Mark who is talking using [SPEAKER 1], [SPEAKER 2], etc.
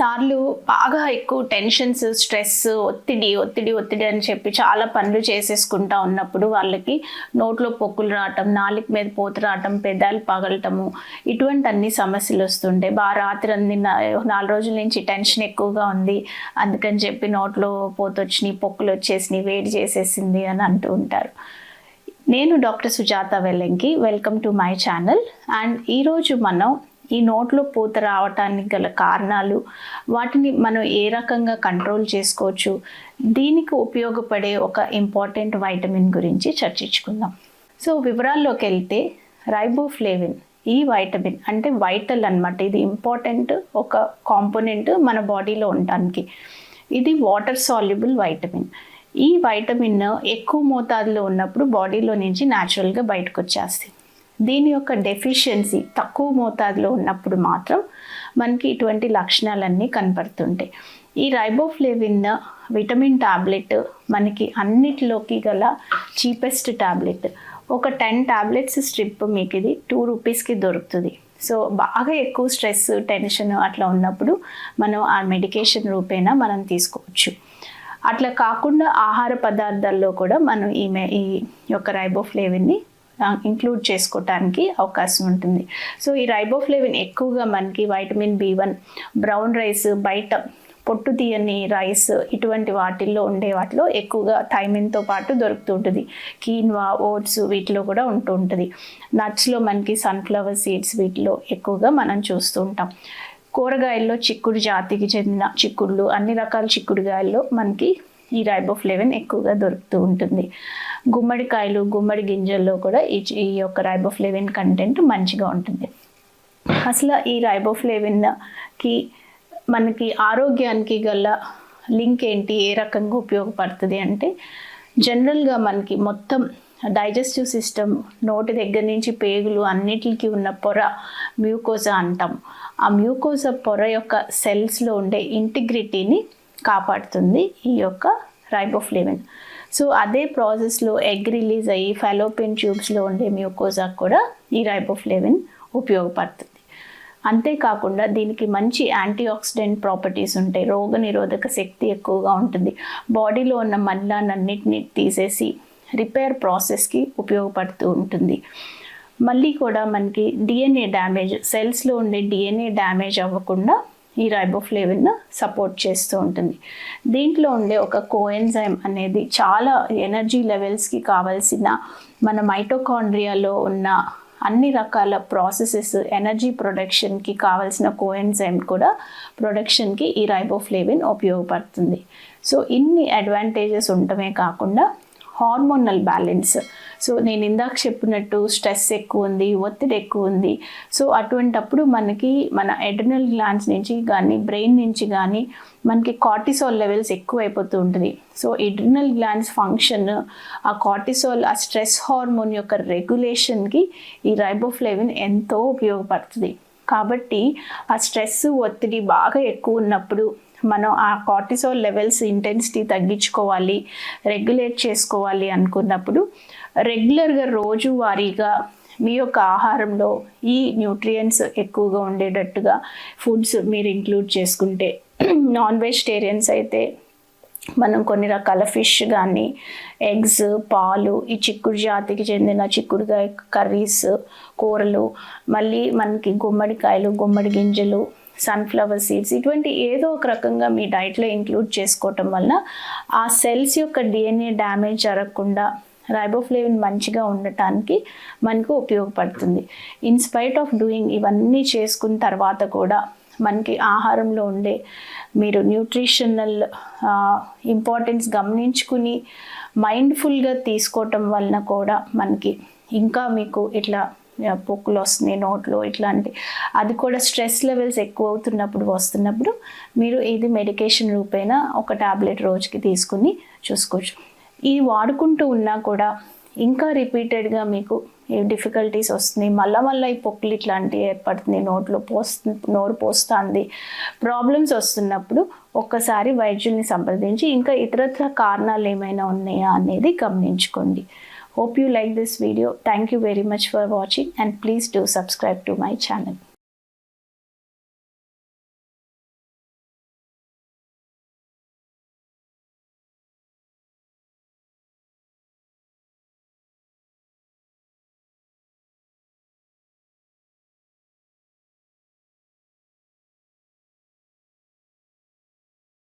[SPEAKER 1] కొన్నిసార్లు బాగా ఎక్కువ టెన్షన్స్ స్ట్రెస్ ఒత్తిడి ఒత్తిడి ఒత్తిడి అని చెప్పి చాలా పనులు చేసేసుకుంటా ఉన్నప్పుడు వాళ్ళకి నోట్లో పొక్కులు రావటం నాలుక మీద పోత రావటం పెదాలు పగలటము ఇటువంటి అన్ని సమస్యలు వస్తుంటాయి బాగా రాత్రి అన్ని నాలుగు రోజుల నుంచి టెన్షన్ ఎక్కువగా ఉంది. అందుకని చెప్పి నోట్లో పోత వచ్చినాయి పొక్కులు వచ్చేసినాయి వేడి చేసేసింది అని అంటూ ఉంటారు. నేను doctor Sujatha Vellanki. Welcome to my channel. And ఈరోజు మనం ఈ నోట్లో పూత రావటానికి గల కారణాలు వాటిని మనం ఏ రకంగా కంట్రోల్ చేసుకోవచ్చు దీనికి ఉపయోగపడే ఒక ఇంపార్టెంట్ వైటమిన్ గురించి చర్చించుకుందాం. సో వివరాల్లోకి వెళ్తే రైబోఫ్లేవిన్ ఈ వైటమిన్ అంటే వైటల్ అనమాట ఇది ఇంపార్టెంట్ ఒక కాంపోనెంట్ మన బాడీలో ఉండటానికి. ఇది వాటర్ సాల్యుబుల్ వైటమిన్. ఈ వైటమిన్ ఎక్కువ మోతాదులో ఉన్నప్పుడు బాడీలో నుంచి న్యాచురల్గా బయటకు వచ్చేస్తుంది దీని యొక్క డెఫిషియన్సీ తక్కువ మోతాదులో ఉన్నప్పుడు మాత్రం మనకి ఇటువంటి లక్షణాలన్నీ కనపడుతుంటాయి. ఈ రైబోఫ్లేవిన్ విటమిన్ టాబ్లెట్ మనకి అన్నిటిలోకి గల చీపెస్ట్ టాబ్లెట్ ఒక టెన్ టాబ్లెట్స్ స్ట్రిప్ మీకు ఇది టూ రూపీస్కి దొరుకుతుంది. సో బాగా ఎక్కువ స్ట్రెస్ టెన్షన్ అట్లా ఉన్నప్పుడు మనం ఆ మెడికేషన్ రూపేణా మనం తీసుకోవచ్చు. అట్లా కాకుండా ఆహార పదార్థాల్లో కూడా మనం ఈ మే ఈ యొక్క రైబోఫ్లేవిన్ని ఇంక్లూడ్ చేసుకోవటానికి అవకాశం ఉంటుంది. సో ఈ రైబోఫ్లేవిన్ ఎక్కువగా మనకి vitamin B one brown rice బయట పొట్టు తీయని రైస్ ఇటువంటి వాటిల్లో ఉండే వాటిలో ఎక్కువగా థైమిన్తో పాటు దొరుకుతుంటుంది కీన్వా ఓట్స్ వీటిలో కూడా ఉంటూ ఉంటుంది. నట్స్లో మనకి సన్ఫ్లవర్ సీడ్స్ వీటిలో ఎక్కువగా మనం చూస్తూ ఉంటాం. కూరగాయల్లో చిక్కుడు జాతికి చెందిన చిక్కుళ్ళు అన్ని రకాల చిక్కుడుగాయల్లో మనకి ఈ రైబోఫ్లేవిన్ ఎక్కువగా దొరుకుతూ ఉంటుంది. గుమ్మడికాయలు గుమ్మడి గింజల్లో కూడా ఈ ఈ యొక్క రైబోఫ్లేవిన్ కంటెంట్ మంచిగా ఉంటుంది. అసలు ఈ రైబోఫ్లేవిన్కి మనకి ఆరోగ్యానికి గల లింక్ ఏంటి ఏ రకంగా ఉపయోగపడుతుంది అంటే జనరల్గా మనకి మొత్తం డైజెస్టివ్ సిస్టమ్ నోటి దగ్గర నుంచి పేగులు అన్నిటికి ఉన్న పొర మ్యూకోజా అంటాం. ఆ మ్యూకోజా పొర యొక్క సెల్స్లో ఉండే ఇంటిగ్రిటీని కాపాడుతుంది ఈ యొక్క రైబోఫ్లేవిన్. సో అదే ప్రాసెస్లో ఎగ్ రిలీజ్ అయ్యి ఫెలోపిన్ ట్యూబ్స్లో ఉండే మ్యూకోజాకు కూడా ఈ రైబోఫ్లేవిన్ ఉపయోగపడుతుంది. అంతేకాకుండా దీనికి మంచి యాంటీ ఆక్సిడెంట్ ప్రాపర్టీస్ ఉంటాయి. రోగ నిరోధక శక్తి ఎక్కువగా ఉంటుంది. బాడీలో ఉన్న మలినాన్నింటినీ తీసేసి రిపేర్ ప్రాసెస్కి ఉపయోగపడుతూ ఉంటుంది. మళ్ళీ కూడా మనకి డిఎన్ఏ డ్యామేజ్ సెల్స్లో ఉండే డిఎన్ఏ డ్యామేజ్ అవ్వకుండా ఈ రైబోఫ్లేవిన్ సపోర్ట్ చేస్తూ ఉంటుంది. దీంట్లో ఉండే ఒక కోఎన్జైమ్ అనేది చాలా ఎనర్జీ లెవెల్స్కి కావాల్సిన మన మైటోకాండ్రియాలో ఉన్న అన్ని రకాల ప్రాసెసెస్ ఎనర్జీ ప్రొడక్షన్కి కావాల్సిన కోఎన్జైమ్ కూడా ప్రొడక్షన్కి ఈ రైబోఫ్లేవిన్ ఉపయోగపడుతుంది. సో ఇన్ని అడ్వాంటేజెస్ ఉండటమే కాకుండా హార్మోనల్ బ్యాలెన్స్ సో నేను ఇందాక చెప్పినట్టు స్ట్రెస్ ఎక్కువ ఉంది ఒత్తిడి ఎక్కువ ఉంది. సో అటువంటప్పుడు మనకి మన ఎడ్రినల్ గ్లాన్స్ నుంచి కానీ బ్రెయిన్ నుంచి కానీ మనకి కార్టిసోల్ లెవెల్స్ ఎక్కువ అయిపోతూ ఉంటుంది. సో ఎడ్రినల్ గ్లాన్స్ ఫంక్షన్ ఆ కార్టిసోల్ ఆ స్ట్రెస్ హార్మోన్ యొక్క రెగ్యులేషన్కి ఈ రైబోఫ్లేవిన్ ఎంతో ఉపయోగపడుతుంది. కాబట్టి ఆ స్ట్రెస్ ఒత్తిడి బాగా ఎక్కువ ఉన్నప్పుడు మనం ఆ కార్టిసోల్ లెవెల్స్ ఇంటెన్సిటీ తగ్గించుకోవాలి రెగ్యులేట్ చేసుకోవాలి అనుకున్నప్పుడు రెగ్యులర్గా రోజువారీగా మీ యొక్క ఆహారంలో ఈ న్యూట్రియంట్స్ ఎక్కువగా ఉండేటట్టుగా ఫుడ్స్ మీరు ఇంక్లూడ్ చేసుకుంటే నాన్ వెజిటేరియన్స్ అయితే మనం కొన్ని రకాల ఫిష్ కానీ ఎగ్స్ పాలు ఈ చిక్కుడు జాతికి చెందిన చిక్కుడుకాయ కర్రీస్ కూరలు మళ్ళీ మనకి గుమ్మడికాయలు గుమ్మడి గింజలు సన్ఫ్లవర్ సీడ్స్ ఇటువంటి ఏదో ఒక రకంగా మీ డైట్లో ఇంక్లూడ్ చేసుకోవటం వలన ఆ సెల్స్ యొక్క డిఎన్ఏ డ్యామేజ్ జరగకుండా రైబోఫ్లేవిన్ మంచిగా ఉండటానికి మనకు ఉపయోగపడుతుంది. ఇన్స్పైట్ ఆఫ్ డూయింగ్ ఇవన్నీ చేసుకున్న తర్వాత కూడా మనకి ఆహారంలో ఉండే మీరు న్యూట్రిషనల్ ఇంపార్టెన్స్ గమనించుకుని మైండ్ఫుల్గా తీసుకోవటం వలన కూడా మనకి ఇంకా మీకు ఇట్లా పొక్కులు వస్తున్నాయి నోట్లో ఇట్లాంటి. అది కూడా స్ట్రెస్ లెవెల్స్ ఎక్కువ అవుతున్నప్పుడు వస్తున్నప్పుడు మీరు ఇది మెడికేషన్ రూపేణ ఒక టాబ్లెట్ రోజుకి తీసుకుని చూసుకోవచ్చు. ఇది వాడుకుంటూ ఉన్నా కూడా ఇంకా రిపీటెడ్గా మీకు డిఫికల్టీస్ వస్తున్నాయి. మళ్ళీ మళ్ళీ ఈ పొక్కులు ఇట్లాంటివి ఏర్పడుతున్నాయి. నోట్లో పోస్తు నోరు పోస్తుంది. ప్రాబ్లమ్స్ వస్తున్నప్పుడు ఒక్కసారి వైద్యుల్ని సంప్రదించి ఇంకా ఇతరత్ర కారణాలు ఏమైనా ఉన్నాయా అనేది గమనించుకోండి. Hope you like this video. Thank you very much for watching and please do subscribe to my channel.